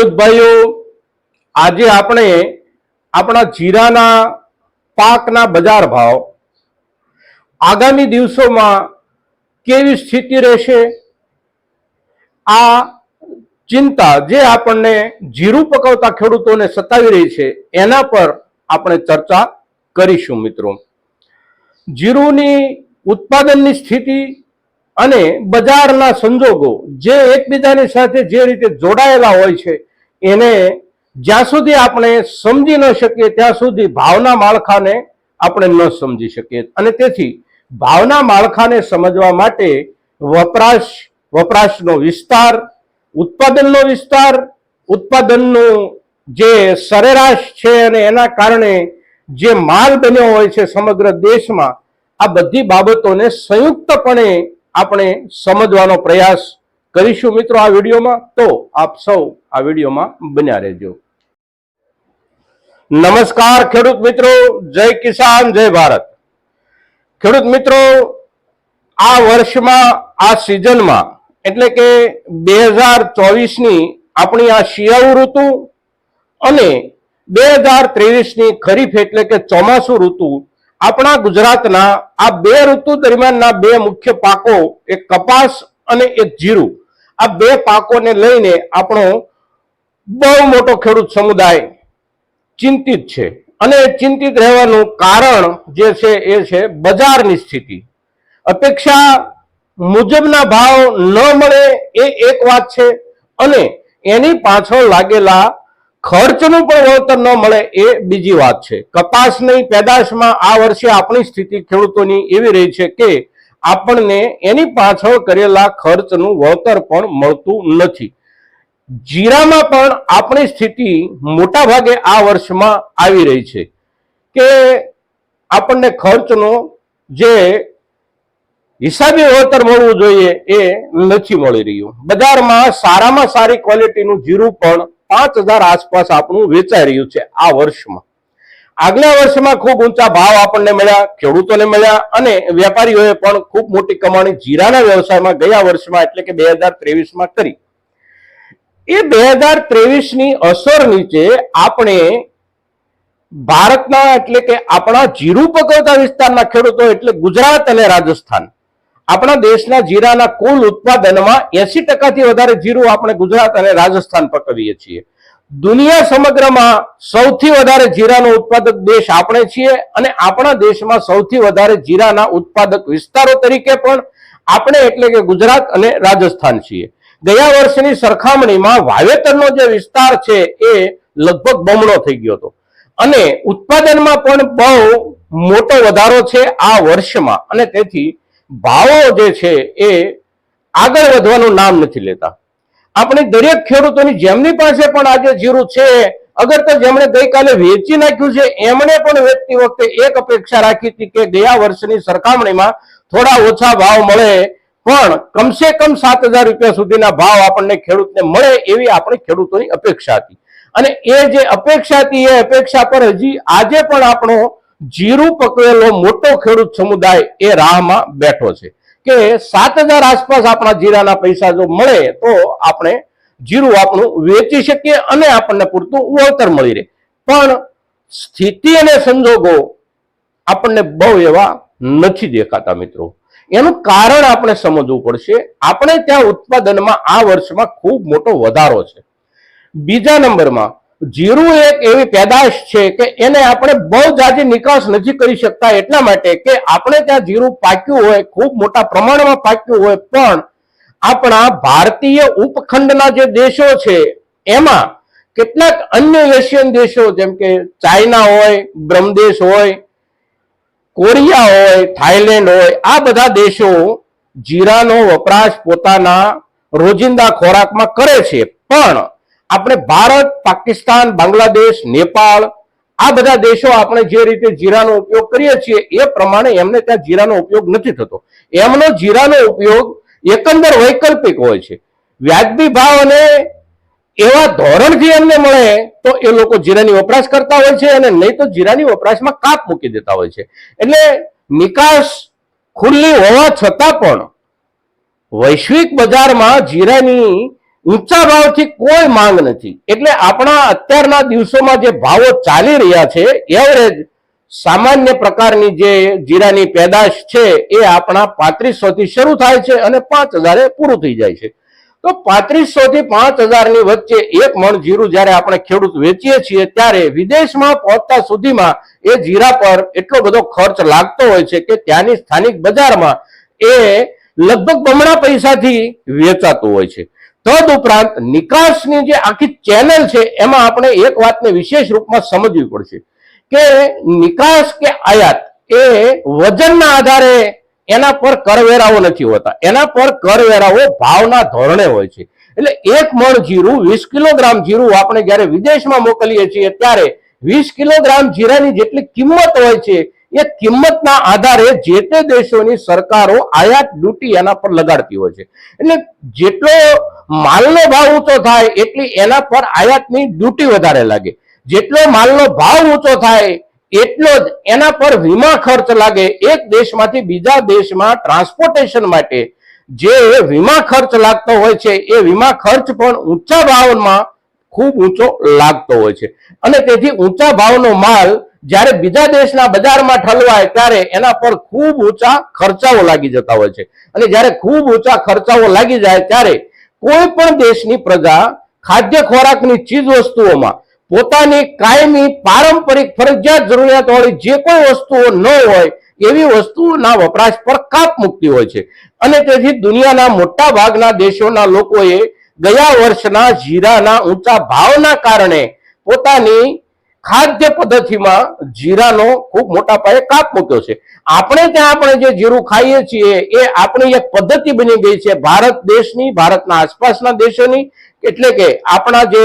ખેડૂત ભાઈઓ આજે આપણે આપણા જીરાના પાકના બજાર ભાવ આગામી દિવસોમાં કેવી સ્થિતિ રહેશે? આ ચિંતા જે આપણને જીરું પકવતા ખેડૂતોને સતાવી રહી છે, એના પર આપણે ચર્ચા કરીશું મિત્રો. જીરુની ઉત્પાદનની સ્થિતિ અને બજારના સંજોગો જે એકબીજાની સાથે જે રીતે જોડાયેલા હોય છે એને જ્યાં સુધી આપણે સમજી ન શકીએ, ત્યાં સુધી ભાવના માળખાને આપણે ન સમજી શકીએ. અને તેથી ભાવના માળખાને સમજવા માટે વપરાશ, વપરાશનો વિસ્તાર, ઉત્પાદનનો વિસ્તાર, ઉત્પાદનનું જે સરેરાશ છે અને એના કારણે જે માલ બન્યો હોય છે સમગ્ર દેશમાં, આ બધી બાબતોને સંયુક્તપણે આપણે સમજવાનો પ્રયાસ કરીશું મિત્રો આ વિડીયોમાં. તો આપ સૌ આ વિડીયોમાં બન્યા રહેજો. નમસ્કાર ખેડૂત મિત્રો, જય કિસાન, જય ભારત. ખેડૂત મિત્રો, આ વર્ષમાં, આ સિઝનમાં, એટલે કે બે હજાર ચોવીસની આપણી આ શિયાળુ ઋતુ અને બે હજાર ત્રેવીસની ખરીફ એટલે કે ચોમાસુ ઋતુ, આપણા ગુજરાતના આ બે ઋતુ દરમિયાનના બે મુખ્ય પાકો, એક કપાસ અને એક જીરું. આ બે પાકોને લઈને આપણો બહુ મોટો ખેડૂત સમુદાય ચિંતિત છે. અને ચિંતિત રહેવાનું કારણ જે છે એ છે બજારની સ્થિતિ. અપેક્ષા મુજબના ભાવ ન મળે એ એક વાત છે અને એની પાછળ લાગેલા ખર્ચનું પણ વળતર ન મળે એ બીજી વાત છે. કપાસની પેદાશમાં આ વર્ષે આપણી સ્થિતિ ખેડૂતોની એવી રહી છે કે આપણને એની પાછળ કરેલા ખર્ચનું વળતર પણ મળતું નથી. જીરામાં પણ આપણી સ્થિતિ મોટા ભાગે આ વર્ષમાં આવી રહી છે કે આપણને ખર્ચનો જે હિસાબી વળતર મળવું જોઈએ એ નથી મળી રહ્યું. બજારમાં સારામાં સારી ક્વોલિટીનું જીરું પણ પાંચ હજાર આસપાસ આપણું વેચાઈ રહ્યું છે આ વર્ષમાં. આગલા વર્ષમાં ખૂબ ઊંચા ભાવ આપણને મળ્યા, ખેડૂતોને મળ્યા અને વેપારીઓએ પણ ખૂબ મોટી કમાણી જીરાના વ્યવસાયમાં ગયા વર્ષમાં એટલે કે બે હજાર ત્રેવીસમાં કરી. એ બે હજાર ત્રેવીસની અસર નીચે આપણે ભારતના એટલે કે આપણા જીરું પકવતા વિસ્તારના ખેડૂતો એટલે ગુજરાત અને રાજસ્થાન. આપણા દેશના જીરાના કુલ ઉત્પાદનમાં એસી ટકાથી વધારે જીરું આપણે ગુજરાત અને રાજસ્થાન પકવીએ છીએ. દુનિયા સમગ્રમાં સૌથી વધારે જીરાનો ઉત્પાદક દેશ આપણે છીએ અને આપણા દેશમાં સૌથી વધારે જીરાના ઉત્પાદક વિસ્તારો તરીકે પણ આપણે એટલે કે ગુજરાત અને રાજસ્થાન છીએ. ગયા વર્ષની સરખામણીમાં વાવેતરનો જે વિસ્તાર છે એ લગભગ બમણો થઈ ગયો હતો. અને ઉત્પાદનમાં પણ બહુ મોટો વધારો છે આ વર્ષમાં. અને તેથી ભાવો જે છે એ આગળ વધવાનું નામ નથી લેતા. આપણે દરેક ખેડૂતોની જેમની પાસે પણ આજે જીરું છે અગર તો જેમણે ગઈકાલે વેચી નાખ્યું છે, એમણે પણ વેચતી વખતે એક અપેક્ષા રાખી હતી કે ગયા વર્ષની સરખામણીમાં થોડા ઓછા ભાવ મળે, પણ કમસે કમ સાત હજાર રૂપિયા સુધીના ભાવ આપણને ખેડૂતને મળે એવી આપણે ખેડૂતોની અપેક્ષા હતી. અને એ જે અપેક્ષા હતી, એ અપેક્ષા પર હજી આજે પણ આપણો જીરું પકવેલો મોટો ખેડૂત સમુદાય એ રાહમાં બેઠો છે. કે સાત હજાર આસપાસ આપણા જીરાના પૈસા જો મળે તો આપણે જીરું આપણું વેચી શકીએ અને આપણને પૂરતું વળતર મળી રહે. પણ સ્થિતિ અને સંજોગો આપણને બહુ એવા નથી દેખાતા મિત્રો. એનું કારણ આપણે સમજવું પડશે. આપણે ત્યાં ઉત્પાદનમાં આ વર્ષમાં ખૂબ મોટો વધારો છે. બીજા નંબરમાં જીરું એક એવી પેદાશ છે કે એને આપણે બહુ જાજી નિકાસ નથી કરી શકતા એટલા માટે કે આપણે ત્યાં જીરું પાક્યું હોય, ખૂબ મોટા પ્રમાણમાં પાક્યું હોય, પણ આપણા ભારતીય ઉપખંડના જે દેશો છે, એમાં કેટલાક અન્ય એશિયન દેશો જેમ કે ચાઇના હોય, બ્રહ્મદેશ હોય, કોરિયા હોય થાઈલેન્ડ હોય, આ બધા દેશો જીરાનો વપરાશ પોતાના રોજિંદા ખોરાકમાં કરે છે. પણ આપણે ભારત, પાકિસ્તાન, બાંગ્લાદેશ, નેપાળ, આ બધા દેશો આપણે જે રીતે જીરાનો ઉપયોગ કરીએ છીએ, એ પ્રમાણે એમને ત્યાં જીરાનો ઉપયોગ નથી થતો. એમનો જીરાનો ઉપયોગ એકંદર વૈકલ્પિક હોય છે. વ્યાજબી ભાવ અને એવા ધોરણથી એમને મળે, તો એ લોકો જીરાની વપરાશ કરતા હોય છે અને નહીં તો જીરાની વપરાશમાં કાપ મૂકી દેતા હોય છે. એટલે નિકાસ ખુલ્લી હોવા છતાં પણ વૈશ્વિક બજારમાં જીરાની ઊંચા ભાવથી કોઈ માંગ નથી. એટલે આપણા અત્યારના દિવસોમાં જે ભાવો ચાલી રહ્યા છે એવરેજ સામાન્ય પ્રકારની જે જીરાની પેદાશ છે, એ આપણા પાંત્રીસો થી શરૂ થાય છે અને પાંચ હજારે પૂરું થઈ જાય છે. તો પાંત્રીસો થી પાંચ હજારની વચ્ચે એક મણ જીરું જ્યારે આપણે ખેડૂત વેચીએ છીએ, ત્યારે વિદેશમાં પહોંચતા સુધીમાં એ જીરા પર એટલો બધો ખર્ચ લાગતો હોય છે કે ત્યાંની સ્થાનિક બજારમાં એ લગભગ બમણા પૈસાથી વેચાતું હોય છે. તદ ઉપરાંત નિકાસની જે આખી ચેનલ છે, એમાં આપણે એક વાતને વિશેષ રૂપમાં સમજવી પડશે કે નિકાસ કે આયાત એ વજનના આધારે એના પર કરવેરાઓ નથી હોતા. એના પર કરવેરાઓ ભાવના ધોરણે હોય છે. એટલે એક મણ જીરું, વીસ કિલોગ્રામ જીરું આપણે જ્યારે વિદેશમાં મોકલીએ છીએ, ત્યારે વીસ કિલોગ્રામ જીરાની જેટલી કિંમત હોય છે, એ કિંમતના આધારે જે તે દેશોની સરકારો આયાત ડ્યુટી એના પર લગાડતી હોય છે. એટલે જેટલો માલનો ભાવ ઊંચો થાય એટલી એના પર આયાતની ડ્યુટી વધારે લાગે. જેટલો માલનો ભાવ ઊંચો થાય એટલો જ એના પર વીમા ખર્ચ લાગે. એક દેશમાંથી બીજા દેશમાં ટ્રાન્સપોર્ટેશન માટે જે વીમા ખર્ચ લાગતો હોય છે, એ વીમા ખર્ચ પણ ઊંચા ભાવમાં ખૂબ ઊંચો લાગતો હોય છે. અને તેથી ઊંચા ભાવનો માલ જ્યારે બીજા દેશના બજારમાં ઠલવાય ત્યારે એના પર ખૂબ ઊંચા ખર્ચાઓ લાગી જતા હોય છે. અને જ્યારે ખૂબ ઊંચા ખર્ચાઓ લાગી જાય ત્યારે કોઈ પણ દેશની પ્રજા ખાદ્ય ખોરાકની ચીજ વસ્તુઓમાં પોતાની કાયમી પારંપરિક ફરજિયાત જરૂરિયાત વાળી જે કોઈ વસ્તુઓ ન હોય, એવી વસ્તુઓના વપરાશ પર કાપ મૂકતી હોય છે. અને તેથી દુનિયાના મોટા ભાગના દેશોના લોકોએ ગયા વર્ષના જીરાના ઊંચા ભાવના કારણે પોતાની ખાદ્ય પદ્ધતિમાં જીરાનો ખૂબ મોટા પાયે કાપ મૂક્યો છે. આપણે ત્યાં આપણે જે જીરું ખાઈએ છીએ, એ આપણી એક પદ્ધતિ બની ગઈ છે ભારત દેશની, ભારતના આસપાસના દેશોની. એટલે કે આપણા જે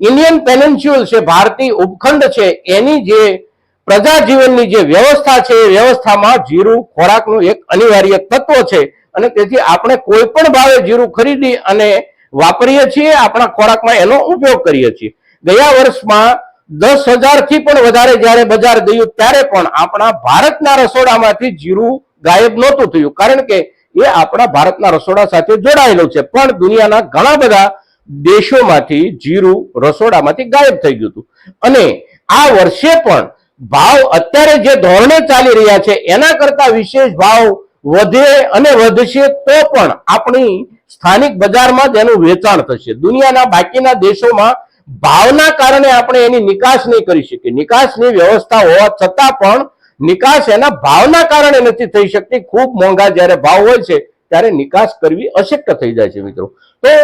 ઇન્ડિયન પેનેન્સ્યુઅલ છે, ભારતીય ઉપખંડ છે, એની જે પ્રજા જીવનની જે વ્યવસ્થા છે, એ વ્યવસ્થામાં જીરું ખોરાકનું એક અનિવાર્ય તત્વ છે. અને તેથી આપણે કોઈ પણ ભાવે જીરું ખરીદી અને વાપરીએ છીએ, આપણા ખોરાકમાં એનો ઉપયોગ કરીએ છીએ. ગયા વર્ષમાં દસ હજારથી પણ વધારે જ્યારે બજાર ગયું, ત્યારે પણ આપણા ભારતના રસોડામાંથી જીરું ગાયબ નહોતું થયું. કારણ કે એ આપણા ભારતના રસોડા સાથે જોડાયેલું છે. પણ દુનિયાના ઘણા બધા દેશોમાંથી જીરું રસોડામાંથી ગાયબ થઈ ગયું હતું. અને આ વર્ષે પણ ભાવ અત્યારે જે ધોરણે ચાલી રહ્યા છે, એના કરતા વિશેષ ભાવ વધે અને વધશે તો પણ આપણી સ્થાનિક બજારમાં તેનું વેચાણ થશે. દુનિયાના બાકીના દેશોમાં ભાવના કારણે આપણે એની નિકાસ નહીં કરી શકીએ. નિકાસની વ્યવસ્થા હોવા છતાં પણ નિકાસ એના ભાવના કારણે નથી થઈ શકતી. ખૂબ મોંઘા જ્યારે ભાવ હોય છે ત્યારે નિકાસ કરવી અશક્ય થઈ જાય છે મિત્રો. તો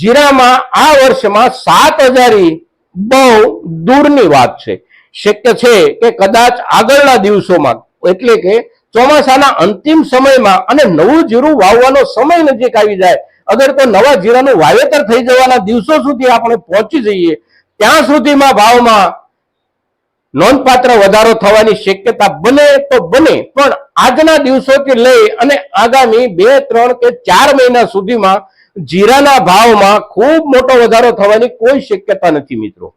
જીરામાં આ વર્ષમાં સાત હજારી બહુ દૂરની વાત છે. શક્ય છે કે કદાચ આગળના દિવસોમાં, એટલે કે ચોમાસાના અંતિમ સમયમાં અને નવું જીરું વાવવાનો સમય નજીક આવી જાય અગર તો નવા જીરાનું વાવેતર થઈ જવાના દિવસો સુધી આપણે પહોંચી જઈએ, ત્યાં સુધીમાં ભાવમાં નોંધપાત્ર વધારો થવાની શક્યતા બને તો બને, પણ આજના દિવસોથી લઈ અને આગામી બે, ત્રણ કે ચાર મહિના સુધીમાં જીરાના ભાવમાં ખૂબ મોટો વધારો થવાની કોઈ શક્યતા નથી મિત્રો.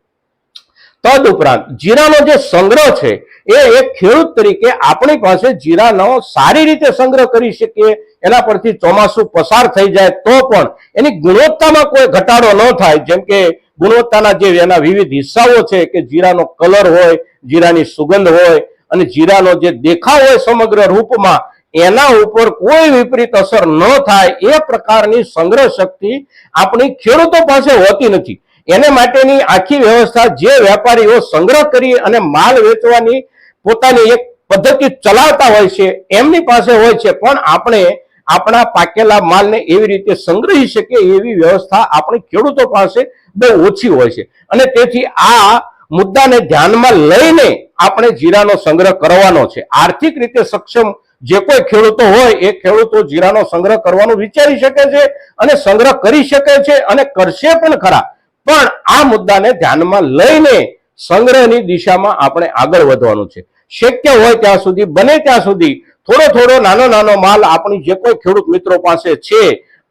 તદ ઉપરાંત જીરાનો જે સંગ્રહ છે, એ એક ખેડૂત તરીકે આપણી પાસે જીરાનો સારી રીતે સંગ્રહ કરી શકીએ, એના પરથી ચોમાસું પસાર થઈ જાય તો પણ એની ગુણવત્તામાં કોઈ ઘટાડો ન થાય. જેમ કે ગુણવત્તાના જે એના વિવિધ હિસ્સાઓ છે કે જીરાનો કલર હોય, જીરાની સુગંધ હોય અને જીરાનો જે દેખાવ હોય સમગ્ર રૂપમાં, એના ઉપર કોઈ વિપરીત અસર ન થાય, એ પ્રકારની સંગ્રહ શક્તિ આપણી ખેડૂતો પાસે હોતી નથી. એને માટેની આખી વ્યવસ્થા જે વેપારીઓ સંગ્રહ કરી અને માલ વેચવાની પોતાની એક પદ્ધતિ ચલાવતા હોય છે, એમની પાસે હોય છે, પણ આપણે આપણા પાકેલા માલને એવી રીતે સંગ્રહી શકીએ એવી વ્યવસ્થા આપણી ખેડૂતો પાસે બહુ ઓછી હોય છે. અને તેથી આ મુદ્દાને ધ્યાનમાં લઈને આપણે જીરાનો સંગ્રહ કરવાનો છે. આર્થિક રીતે સક્ષમ જે કોઈ ખેડૂતો હોય, એ ખેડૂતો જીરાનો સંગ્રહ કરવાનું વિચારી શકે છે અને સંગ્રહ કરી શકે છે અને કરશે પણ ખરા. પણ આ મુદ્દાને ધ્યાનમાં લઈને સંગ્રહની દિશામાં આપણે આગળ વધવાનું છે. શક્ય હોય ત્યાં સુધી, બને ત્યાં સુધી થોડો થોડો નાનો નાનો માલ આપણી જે કોઈ ખેડૂત મિત્રો પાસે છે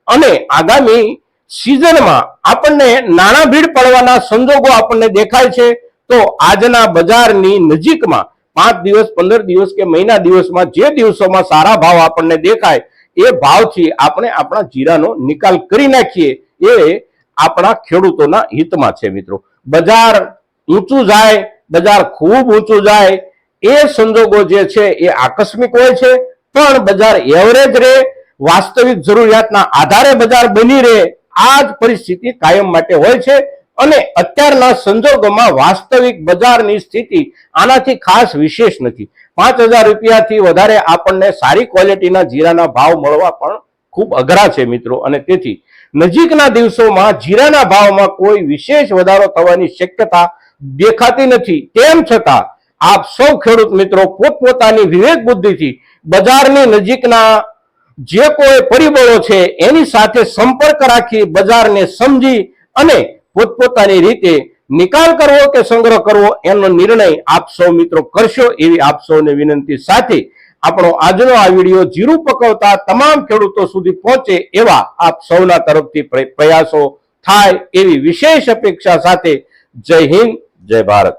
અને આગામી સિઝનમાં આપણને નાણાં ભીડ પડવાના સંજોગો આપણને દેખાય છે, તો આજના બજારની નજીકમાં પાંચ દિવસ, પંદર દિવસ કે મહિના દિવસમાં જે દિવસોમાં સારા ભાવ આપણને દેખાય, એ ભાવથી આપણે આપણા જીરાનો નિકાલ કરી નાખીએ. એ આપણા ખેડૂતોના હિતમાં છે મિત્રો. બજાર ઊંચું જાય, બજાર ખૂબ ઊંચું જાય, એ સંજોગો જે છે એ આકસ્મિક હોય છે, પણ બજાર એવરેજ રહે, વાસ્તવિક જરૂરિયાતના આધારે બજાર બની રહે, આ જ પરિસ્થિતિ કાયમ માટે હોય છે. અને અત્યારના સંજોગોમાં વાસ્તવિક બજારની સ્થિતિ આનાથી ખાસ વિશેષ નથી. પાંચ હજાર રૂપિયાથી વધારે આપણને સારી ક્વોલિટીના જીરાના ભાવ મળવા પણ ખૂબ અઘરા છે મિત્રો. અને તેથી નજીકના દિવસોમાં જીરાના ભાવમાં કોઈ વિશેષ વધારો થવાની શક્યતા દેખાતી નથી. તેમ છતાં, આપ સૌ ખેડૂત મિત્રો પોતપોતાની વિવેક બુદ્ધિથી બજારની નજીકના જે કોઈ પરિબળો છે, એની સાથે સંપર્ક રાખી બજારને સમજી અને પોતપોતાની રીતે નિકાલ કરવો કે સંગ્રહ કરવો, એનો નિર્ણય આપ સૌ મિત્રો કરશો એવી આપ સૌને વિનંતી સાથે આપણો આજનો આ વીડિયો જીરું પકવતા તમામ ખેડૂતો સુધી પહોંચે એવા આપ સૌના તરફથી પ્ર- પ્રયાસો થાય એવી વિશેષ અપેક્ષા સાથે જય હિન્દ, જય ભારત.